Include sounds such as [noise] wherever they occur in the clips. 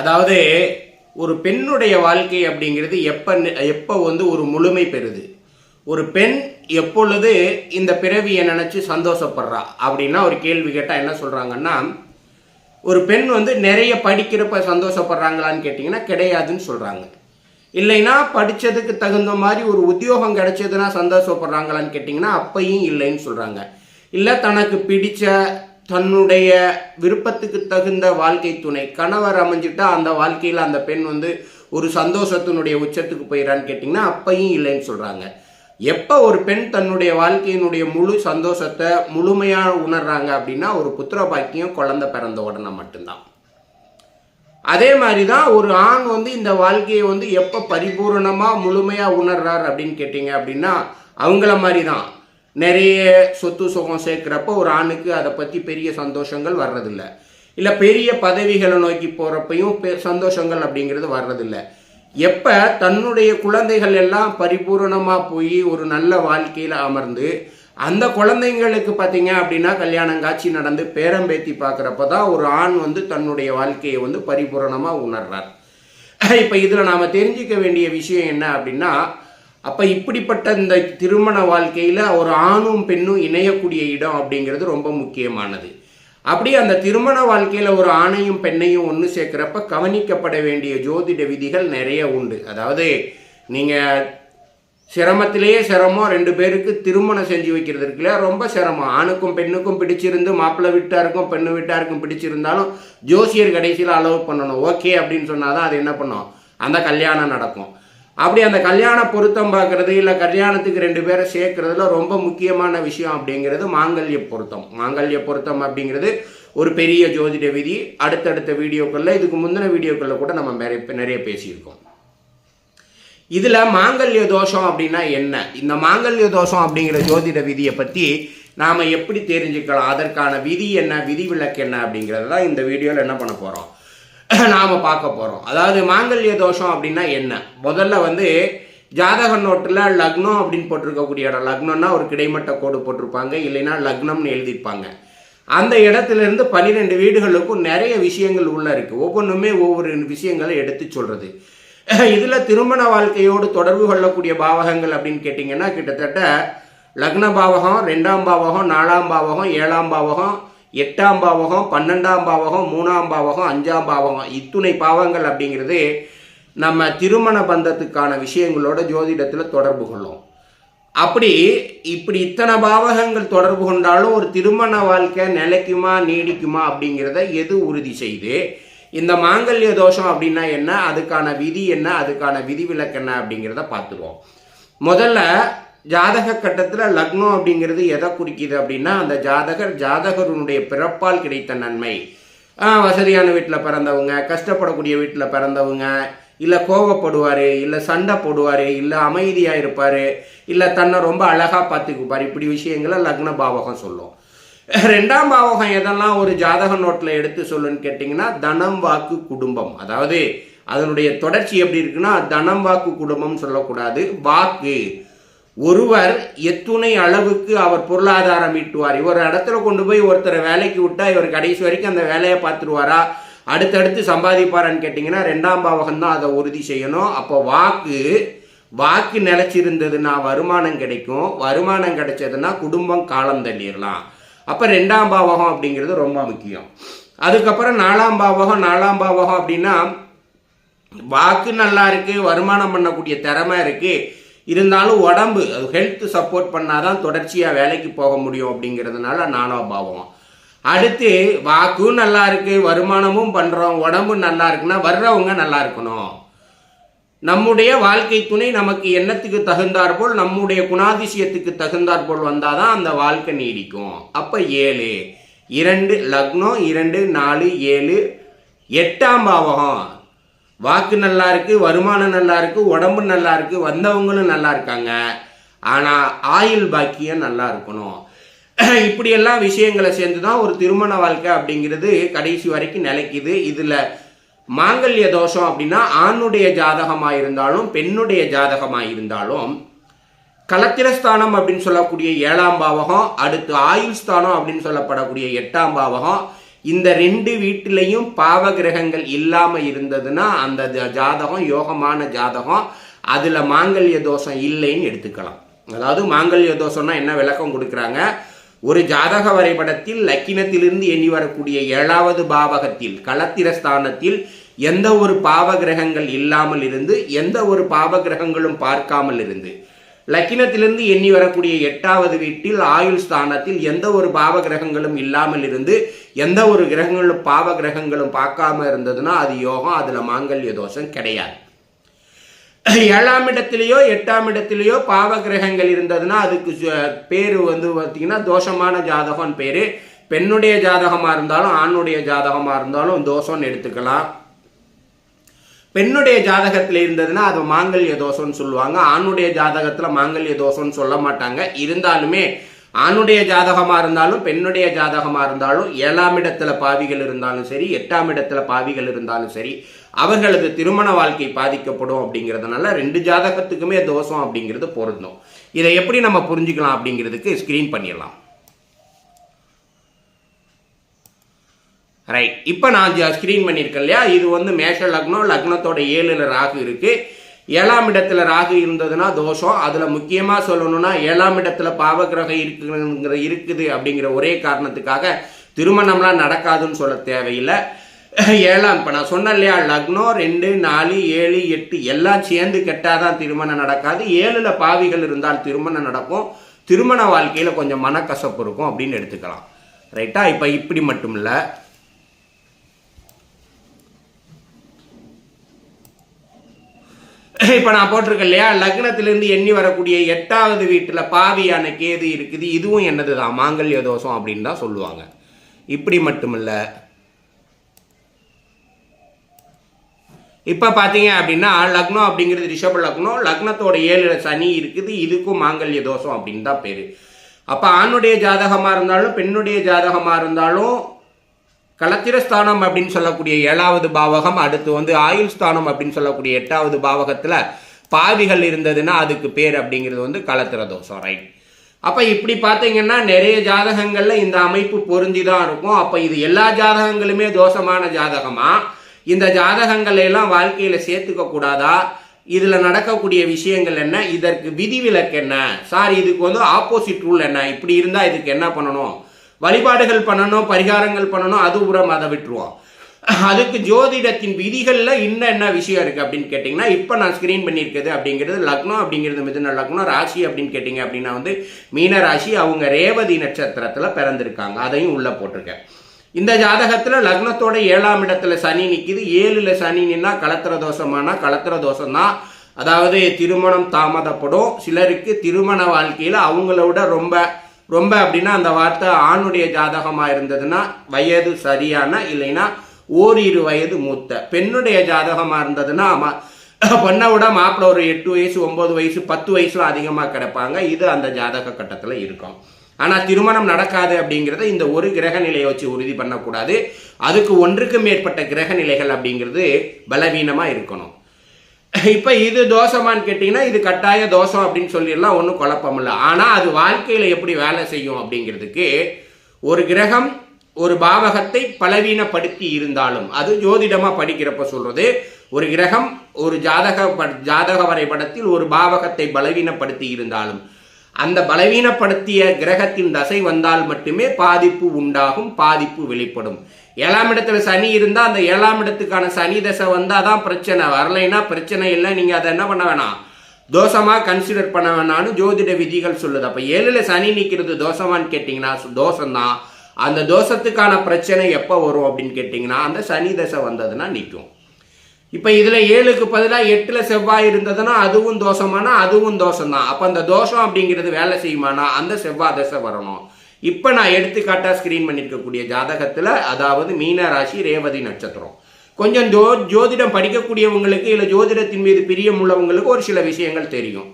அதாவது ஒரு பெண்ணுடைய வாழ்க்கை அப்படிங்கிறது எப்போ எப்போ வந்து ஒரு முழுமை பெறுது? ஒரு பெண் எப்பொழுது இந்த பிறவியை நினச்சி சந்தோஷப்படுறா? அப்படின்னா ஒரு கேள்வி கேட்டால் என்ன சொல்கிறாங்கன்னா ஒரு பெண் வந்து நிறைய படிக்கிறப்ப சந்தோஷப்படுறாங்களான்னு கேட்டிங்கன்னா கிடையாதுன்னு சொல்கிறாங்க இல்லைன்னா படித்ததுக்கு தகுந்த மாதிரி ஒரு உத்தியோகம் கிடைச்சதுன்னா சந்தோஷப்படுறாங்களான்னு கேட்டிங்கன்னா அப்பையும் இல்லைன்னு சொல்கிறாங்க இல்லை தனக்கு பிடித்த தன்னுடைய விருப்பத்துக்கு தகுந்த வாழ்க்கை துணை. கணவர் அமைஞ்சிட்டா அந்த வாழ்க்கையில் அந்த பெண் வந்து ஒரு சந்தோஷத்தினுடைய உச்சத்துக்கு போயிடறான்னு கேட்டிங்கன்னா அப்பையும் இல்லைன்னு சொல்கிறாங்க எப்போ ஒரு பெண் தன்னுடைய வாழ்க்கையினுடைய முழு சந்தோஷத்தை முழுமையாக உணர்றாங்க அப்படின்னா ஒரு புத்திர பாக்கியம் குழந்தை பிறந்த உடனே மட்டும்தான். அதே மாதிரி தான் ஒரு ஆண் வந்து இந்த வாழ்க்கையை வந்து எப்போ பரிபூரணமாக முழுமையாக உணர்றார் அப்படின்னு கேட்டிங்க அப்படின்னா அவங்கள மாதிரி தான் நிறைய சொத்து சுகம் சேர்க்குறப்போ ஒரு ஆணுக்கு அதை பற்றி பெரிய சந்தோஷங்கள் வர்றதில்ல. இல்லை பெரிய பதவிகளை நோக்கி போகிறப்பையும் பெ சந்தோஷங்கள் அப்படிங்கிறது வர்றதில்ல. எப்போ தன்னுடைய குழந்தைகள் எல்லாம் பரிபூரணமாக போய் ஒரு நல்ல வாழ்க்கையில் அமர்ந்து அந்த குழந்தைங்களுக்கு பார்த்தீங்க அப்படின்னா கல்யாணம் காட்சி நடந்து பேரம்பேத்தி பார்க்குறப்ப தான் ஒரு ஆண் வந்து தன்னுடைய வாழ்க்கையை வந்து பரிபூரணமாக உணர்றார். இப்போ இதில் நாம் தெரிஞ்சிக்க வேண்டிய விஷயம் என்ன அப்படின்னா அப்போ இப்படிப்பட்ட இந்த திருமண வாழ்க்கையில் ஒரு ஆணும் பெண்ணும் இணையக்கூடிய இடம் அப்படிங்கிறது ரொம்ப முக்கியமானது. அப்படி அந்த திருமண வாழ்க்கையில் ஒரு ஆணையும் பெண்ணையும் ஒன்று சேர்க்குறப்ப கவனிக்கப்பட வேண்டிய ஜோதிட விதிகள் நிறைய உண்டு. அதாவது நீங்கள் சிரமத்திலேயே சிரமம் ரெண்டு பேருக்கு திருமணம் செஞ்சு வைக்கிறது இருக்குல்ல ரொம்ப சிரமம். ஆணுக்கும் பெண்ணுக்கும் பிடிச்சிருந்து மாப்பிள்ளை வீட்டாருக்கும் பெண்ணு வீட்டாருக்கும் பிடிச்சிருந்தாலும் ஜோசியர் கடைசியில் அலோவ் பண்ணணும். ஓகே அப்படின்னு சொன்னாதான் அது என்ன பண்ணும்? அந்த கல்யாணம் நடக்கும். அப்படி அந்த கல்யாண பொருத்தம் பார்க்கறது இல்லை கல்யாணத்துக்கு ரெண்டு பேரை சேர்க்கறதுல ரொம்ப முக்கியமான விஷயம் அப்படிங்கிறது மாங்கல்ய பொருத்தம். மாங்கல்ய பொருத்தம் அப்படிங்கிறது ஒரு பெரிய ஜோதிட விதி. அடுத்தடுத்த வீடியோக்களில் இதுக்கு முந்தின வீடியோக்களில் கூட நம்ம நிறைய நிறைய பேசியிருக்கோம். இதில் மாங்கல்ய தோஷம் அப்படின்னா என்ன? இந்த மாங்கல்ய தோஷம் அப்படிங்கிற ஜோதிட விதியை பற்றி நாம் எப்படி தெரிஞ்சுக்கலாம்? அதற்கான விதி என்ன? விதி விளக்கு என்ன அப்படிங்கிறது தான் இந்த வீடியோவில் என்ன பண்ண போகிறோம் [clears throat] நாம் பார்க்க போகிறோம் அதாவது மாங்கல்ய தோஷம் அப்படின்னா என்ன? முதல்ல வந்து ஜாதக நோட்டில் லக்னம் அப்படின்னு போட்டிருக்கக்கூடிய இடம். லக்னம்னா ஒரு கிடைமட்ட கோடு போட்டிருப்பாங்க இல்லைன்னா லக்னம்னு எழுதியிருப்பாங்க. அந்த இடத்துல இருந்து பன்னிரெண்டு வீடுகளுக்கும் நிறைய விஷயங்கள் உள்ளே இருக்குது ஒவ்வொன்றுமே ஒவ்வொரு விஷயங்களை எடுத்து சொல்கிறது [clears throat] இதில் திருமண வாழ்க்கையோடு தொடர்பு கொள்ளக்கூடிய பாவகங்கள் அப்படின்னு கேட்டிங்கன்னா கிட்டத்தட்ட லக்ன பாவகம் ரெண்டாம் பாவகம் நாலாம் பாவகம் ஏழாம் பாவகம் எட்டாம் பாவகம் பன்னெண்டாம் பாவகம் மூணாம் பாவகம் அஞ்சாம் பாவகம். இத்துணை பாவங்கள் அப்படிங்கிறது நம்ம திருமண பந்தத்துக்கான விஷயங்களோட ஜோதிடத்தில் தொடர்பு கொள்ளும். அப்படி இப்படி இத்தனை பாவகங்கள் தொடர்பு கொண்டாலும் ஒரு திருமண வாழ்க்கை நிலைக்குமா நீடிக்குமா அப்படிங்கிறத எது உறுதி செய்து இந்த மாங்கல்ய தோஷம் அப்படின்னா என்ன அதுக்கான விதி என்ன அதுக்கான விதிவிலக்கு என்ன அப்படிங்கிறத பார்த்துருவோம். முதல்ல ஜாதக கட்டத்தில் லக்னம் அப்படிங்கிறது எதை குறிக்குது அப்படின்னா அந்த ஜாதகர் ஜாதகருனுடைய பிறப்பால் கிடைத்த நன்மை. வசதியான வீட்டில் பிறந்தவங்க கஷ்டப்படக்கூடிய வீட்டில் பிறந்தவங்க இல்லை கோவப்படுவார் இல்லை சண்டை போடுவார் இல்லை அமைதியாக இருப்பார் இல்லை தன்னை ரொம்ப அழகாக பார்த்துக்குப்பார். இப்படி விஷயங்களை லக்ன பாவகம் சொல்லும். ரெண்டாம் பாவகம் எதெல்லாம் ஒரு ஜாதக நோட்டில் எடுத்து சொல்லுன்னு கேட்டிங்கன்னா தனம் வாக்கு குடும்பம். அதாவது அதனுடைய தொடர்ச்சி எப்படி இருக்குன்னா தனம் வாக்கு குடும்பம் சொல்லக்கூடாது வாக்கு. ஒருவர் எத்துணை அளவுக்கு அவர் பொருளாதாரம் ஈட்டுவார். இவர் இடத்துல கொண்டு போய் ஒருத்தரை வேலைக்கு விட்டா இவர் கடைசி வரைக்கும் அந்த வேலையை பார்த்துருவாரா? அடுத்தடுத்து சம்பாதிப்பாரான்னு கேட்டிங்கன்னா ரெண்டாம் பாவகம் தான் அதை உறுதி செய்யணும். அப்போ வாக்கு வாக்கு நிலச்சிருந்ததுன்னா வருமானம் கிடைக்கும். வருமானம் கிடைச்சதுன்னா குடும்பம் காலம் தள்ளிடலாம். அப்போ ரெண்டாம் பாவகம் அப்படிங்கிறது ரொம்ப முக்கியம். அதுக்கப்புறம் நாலாம் பாவகம் நாலாம் பாவகம் அப்படின்னா வாக்கு நல்லா இருக்கு வருமானம் பண்ணக்கூடிய திறமை இருக்குது இருந்தாலும் உடம்பு ஹெல்த் சப்போர்ட் பண்ணாதான் தொடர்ச்சியாக வேலைக்கு போக முடியும் அப்படிங்கிறதுனால நானோ பாவம் அடுத்து வாக்கும் நல்லா இருக்கு வருமானமும் பண்ணுறோம் உடம்பு நல்லா இருக்குன்னா வர்றவங்க நல்லா இருக்கணும். நம்முடைய வாழ்க்கை துணை நமக்கு எண்ணத்துக்கு தகுந்தாற்போல் நம்முடைய குணாதிசயத்துக்கு தகுந்தாற்போல் வந்தாதான் அந்த வாழ்க்கை நீடிக்கும். அப்போ ஏழு இரண்டு லக்னம் இரண்டு நாலு ஏழு எட்டாம் பாவகம். வாக்கு நல்லா இருக்கு வருமானம் நல்லா இருக்கு உடம்பு நல்லா இருக்கு வந்தவங்களும் நல்லா இருக்காங்க. ஆனா ஆயுள் பாக்கியம் நல்லா இருக்கணும். [clears throat] இப்படியெல்லாம் விஷயங்களை சேர்ந்து தான் ஒரு திருமண வாழ்க்கை அப்படிங்கிறது கடைசி வரைக்கும் நிலைக்குது. இதுல மாங்கல்ய தோஷம் அப்படின்னா ஆணுடைய ஜாதகமாக இருந்தாலும் பெண்ணுடைய ஜாதகமாக இருந்தாலும் கலத்திரஸ்தானம் அப்படின்னு சொல்லக்கூடிய ஏழாம் பாவகம் அடுத்து ஆயுள் ஸ்தானம் அப்படின்னு சொல்லப்படக்கூடிய எட்டாம் பாவகம் இந்த ரெண்டு வீட்டிலையும் பாவ கிரகங்கள் இல்லாமல் இருந்ததுன்னா அந்த ஜா- ஜாதகம் யோகமான ஜாதகம் அதில் மாங்கல்ய தோஷம் இல்லைன்னு எடுத்துக்கலாம். அதாவது மாங்கல்ய தோஷம்னா என்ன விளக்கம் கொடுக்குறாங்க? ஒரு ஜாதக வரைபடத்தில் லக்கினத்திலிருந்து எண்ணி வரக்கூடிய ஏழாவது பாவகத்தில் களத்திர ஸ்தானத்தில் எந்த ஒரு பாவ கிரகங்கள் இல்லாமல் இருந்து எந்த ஒரு பாவ கிரகங்களும் பார்க்காமல் இருந்து லக்கினத்திலிருந்து எண்ணி வரக்கூடிய எட்டாவது வீட்டில் ஆயுள் ஸ்தானத்தில் எந்த ஒரு பாவ கிரகங்களும் இல்லாமல் இருந்து எந்த ஒரு கிரகங்களும் பாவ கிரகங்களும் பார்க்காம இருந்ததுன்னா அது யோகம் அதுல மாங்கல்ய தோஷம் கிடையாது. ஏழாம் இடத்திலேயோ எட்டாம் இடத்திலேயோ பாவ கிரகங்கள் இருந்ததுன்னா அதுக்கு சு- வந்து பார்த்தீங்கன்னா தோஷமான ஜாதகம் பேரு. பெண்ணுடைய ஜாதகமாக இருந்தாலும் ஆணுடைய ஜாதகமாக இருந்தாலும் தோஷம்னு எடுத்துக்கலாம். பெண்ணுடைய ஜாதகத்தில் இருந்ததுன்னா அது மாங்கல்ய தோஷம்னு சொல்லுவாங்க. ஆணுடைய ஜாதகத்தில் மாங்கல்ய தோஷம்னு சொல்ல மாட்டாங்க. இருந்தாலுமே ஆணுடைய ஜாதகமாக இருந்தாலும் பெண்ணுடைய ஜாதகமாக இருந்தாலும் ஏழாம் இடத்துல பாவிகள் இருந்தாலும் சரி எட்டாம் இடத்துல பாவிகள் இருந்தாலும் சரி அவர்களது திருமண வாழ்க்கை பாதிக்கப்படும் அப்படிங்கிறதுனால ரெண்டு ஜாதகத்துக்குமே தோஷம் அப்படிங்கிறது பொருந்தும். இதை எப்படி நம்ம புரிஞ்சுக்கலாம் அப்படிங்கிறதுக்கு ஸ்கிரீன் பண்ணிடலாம். ரைட் இப்போ நான் ஸ்க்ரீன் பண்ணியிருக்கேன் இல்லையா? இது வந்து மேஷ லக்னம் லக்னத்தோட ஏழுல ராகு இருக்கு. ஏழாம் இடத்துல ராகு இருந்ததுன்னா தோஷம். அதில் முக்கியமாக சொல்லணும்னா ஏழாம் இடத்துல பாவகிரகம் இருக்குங்கிற இருக்குது அப்படிங்கிற ஒரே காரணத்துக்காக திருமணம்லாம் நடக்காதுன்னு சொல்ல தேவையில்லை. ஏழாம் இப்போ நான் சொன்னேன் இல்லையா? லக்னம் ரெண்டு நாலு ஏழு எட்டு எல்லாம் சேர்ந்து கெட்டாதான் திருமணம் நடக்காது. ஏழில் பாவிகள் இருந்தால் திருமணம் நடக்கும். திருமண வாழ்க்கையில் கொஞ்சம் மனக்கசப்பு இருக்கும் அப்படின்னு எடுத்துக்கலாம். ரைட்டா இப்போ இப்படி மட்டும் இல்லை. இப்போ நான் போட்டிருக்கேன் இல்லையா? லக்னத்திலிருந்து எண்ணி வரக்கூடிய எட்டாவது வீட்டில் பாவியான கேது இருக்குது. இதுவும் என்னது தான் மாங்கல்ய தோஷம் அப்படின்னு தான் சொல்லுவாங்க. இப்படி மட்டுமில்ல. இப்போ பார்த்தீங்க அப்படின்னா லக்னம் அப்படிங்கிறது ரிஷப லக்னம். லக்னத்தோட ஏழு சனி இருக்குது. இதுக்கும் மாங்கல்ய தோஷம் அப்படின்னு தான் பேர். அப்போ ஆணுடைய ஜாதகமாக இருந்தாலும் பெண்ணுடைய ஜாதகமாக இருந்தாலும் களத்திரஸ்தானம் அப்படின்னு சொல்லக்கூடிய ஏழாவது பாவகம் அடுத்து வந்து ஆயுள் ஸ்தானம் அப்படின்னு சொல்லக்கூடிய எட்டாவது பாவகத்தில் பாவிகள் இருந்ததுன்னா அதுக்கு பேர் அப்படிங்கிறது வந்து கலத்திர தோஷம் ரைட் அப்போ இப்படி பார்த்தீங்கன்னா நிறைய ஜாதகங்களில் இந்த அமைப்பு பொருந்தி தான் இருக்கும். அப்போ இது எல்லா ஜாதகங்களுமே தோஷமான ஜாதகமா? இந்த ஜாதகங்களை எல்லாம் வாழ்க்கையில் சேர்த்துக்க கூடாதா? இதில் நடக்கக்கூடிய விஷயங்கள் என்ன? இதற்கு விதிவிலக்கு என்ன? சார் இதுக்கு வந்து ஆப்போசிட் ரூல் என்ன? இப்படி இருந்தால் இதுக்கு என்ன பண்ணணும்? வழிபாடுகள் பண்ணணும் பரிகாரங்கள் பண்ணணும் அது உரம் அதை விட்டுருவோம். அதுக்கு ஜோதிடத்தின் விதிகளில் இன்னும் என்ன விஷயம் இருக்குது அப்படின்னு கேட்டிங்கன்னா இப்போ நான் ஸ்க்ரீன் பண்ணியிருக்கிறது அப்படிங்கிறது லக்னம் அப்படிங்கிறது மிதுன லக்னம் ராசி அப்படின்னு கேட்டிங்க அப்படின்னா வந்து மீன ராசி அவங்க ரேவதி நட்சத்திரத்தில் பிறந்திருக்காங்க. அதையும் உள்ளே போட்டிருக்கேன். இந்த ஜாதகத்தில் லக்னத்தோட ஏழாம் இடத்துல சனி நிற்கிது ஏழில் சனி நின்னா கலத்திர தோஷமானா கலத்திர தோஷம் தான் அதாவது திருமணம் தாமதப்படும். சிலருக்கு திருமண வாழ்க்கையில் அவங்கள விட ரொம்ப ரொம்ப அப்படின்னா அந்த வார்த்தை ஆணுடைய ஜாதகமாக இருந்ததுன்னா வயது சரியான இல்லைன்னா ஓரிரு வயது மூத்த. பெண்ணுடைய ஜாதகமாக இருந்ததுன்னா பொண்ணை விட மாப்பிள்ள ஒரு எட்டு வயசு ஒன்பது வயசு பத்து வயசுல அதிகமாக கிடப்பாங்க. இது அந்த ஜாதக கட்டத்தில் இருக்கும். ஆனால் திருமணம் நடக்காது அப்படிங்கிறத இந்த ஒரு கிரக நிலையை வச்சு உறுதி பண்ணக்கூடாது. அதுக்கு ஒன்றுக்கு மேற்பட்ட கிரக நிலைகள் அப்படிங்கிறது பலவீனமாக இருக்கணும். இப்போ இது தோஷமான்னு கேட்டிங்கன்னா இது கட்டாய தோஷம் அப்படின்னு சொல்லிடலாம் ஒன்றும் குழப்பம் இல்லை. ஆனால் அது வாழ்க்கையில் எப்படி வேலை செய்யும் அப்படிங்கிறதுக்கு ஒரு கிரகம் ஒரு பாவகத்தை பலவீனப்படுத்தி இருந்தாலும் அது ஜோதிடமாக படிக்கிறப்ப சொல்கிறது ஒரு கிரகம் ஒரு ஜாதக ஜாதக வரைபடத்தில் ஒரு பாவகத்தை பலவீனப்படுத்தி இருந்தாலும் அந்த பலவீனப்படுத்திய கிரகத்தின் தசை வந்தால் மட்டுமே பாதிப்பு உண்டாகும் பாதிப்பு வெளிப்படும். ஏழாம் இடத்துல சனி இருந்தா அந்த ஏழாம் இடத்துக்கான சனி தசை வந்தா தான் பிரச்சனை. வரலைன்னா பிரச்சனை இல்லை. நீங்க அதை என்ன பண்ண வேணாம்? தோஷமா கன்சிடர் பண்ண வேணாம்னு ஜோதிட விதிகள் சொல்லுது. அப்ப ஏழுல சனி நிக்கிறது தோஷமான்னு கேட்டீங்கன்னா தோஷம்தான். அந்த தோஷத்துக்கான பிரச்சனை எப்போ வரும் அப்படின்னு கேட்டிங்கன்னா அந்த சனி தசை வந்ததுன்னா நிற்கும் இப்போ இதில் ஏழுக்கு பதிலாக எட்டில் செவ்வாய் இருந்ததுன்னா அதுவும் தோஷமானா அதுவும் தோஷம் தான் அப்போ அந்த தோஷம் அப்படிங்கிறது வேலை செய்யுமானா அந்த செவ்வாய் தசை வரணும். இப்போ நான் எடுத்துக்காட்டாக ஸ்க்ரீன் பண்ணியிருக்கக்கூடிய ஜாதகத்தில் அதாவது மீன ராசி ரேவதி நட்சத்திரம். கொஞ்சம் ஜோ ஜோதிடம் படிக்கக்கூடியவங்களுக்கு இல்லை ஜோதிடத்தின் மீது பிரியம் உள்ளவங்களுக்கு ஒரு சில விஷயங்கள் தெரியும்.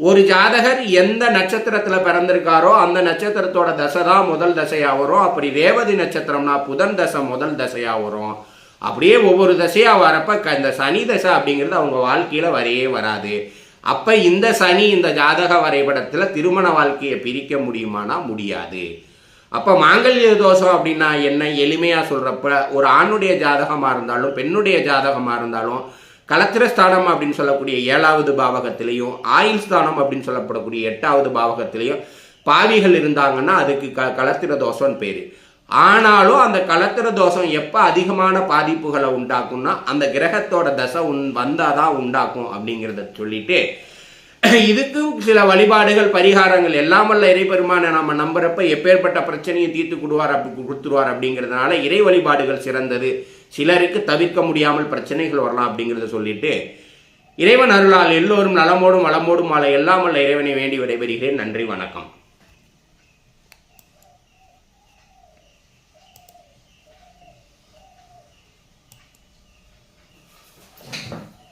ஒரு ஜாதகர் எந்த நட்சத்திரத்தில் பிறந்திருக்காரோ அந்த நட்சத்திரத்தோட தசை தான் முதல் தசையாக வரும். அப்படி ரேவதி நட்சத்திரம்னா புதன் தசை முதல் தசையாக வரும். அப்படியே ஒவ்வொரு தசையாக வரப்ப இந்த சனி தசை அப்படிங்கிறது அவங்க வாழ்க்கையில் வரையே வராது. அப்ப இந்த சனி இந்த ஜாதக வரைபடத்தில் திருமண வாழ்க்கையை பிரிக்க முடியுமானா முடியாது. அப்போ மாங்கல்ய தோஷம் அப்படின்னா என்ன? எளிமையாக சொல்கிறப்ப ஒரு ஆணுடைய ஜாதகமாக இருந்தாலும் பெண்ணுடைய ஜாதகமாக இருந்தாலும் கலத்திரஸ்தானம் அப்படின்னு சொல்லக்கூடிய ஏழாவது பாவகத்திலையும் ஆயுள் ஸ்தானம் அப்படின்னு சொல்லப்படக்கூடிய எட்டாவது பாவகத்திலையும் பாவிகள் இருந்தாங்கன்னா அதுக்கு க கலத்திர தோஷம்னு பேர். ஆனாலும் அந்த கலத்திர தோஷம் எப்போ அதிகமான பாதிப்புகளை உண்டாக்கும்னா அந்த கிரகத்தோட தசை உன் வந்தால் தான் உண்டாக்கும் அப்படிங்கிறத சொல்லிட்டு இதுக்கும் சில வழிபாடுகள் பரிகாரங்கள் எல்லாம் வல்ல இறைபெருமானை நம்ம நம்புறப்ப எப்பேற்பட்ட பிரச்சனையை தீர்த்து கொடுவார் அப்படி கொடுத்துருவார் அப்படிங்கிறதுனால இறை வழிபாடுகள் சிறந்தது. சிலருக்கு தவிர்க்க முடியாமல் பிரச்சனைகள் வரலாம் அப்படிங்கிறத சொல்லிட்டு இறைவன் அருளால் எல்லோரும் நலமோடும் வளமோடும் மாலை எல்லாம் வல்ல இறைவனை வேண்டி விடைபெறுகிறேன். நன்றி வணக்கம்.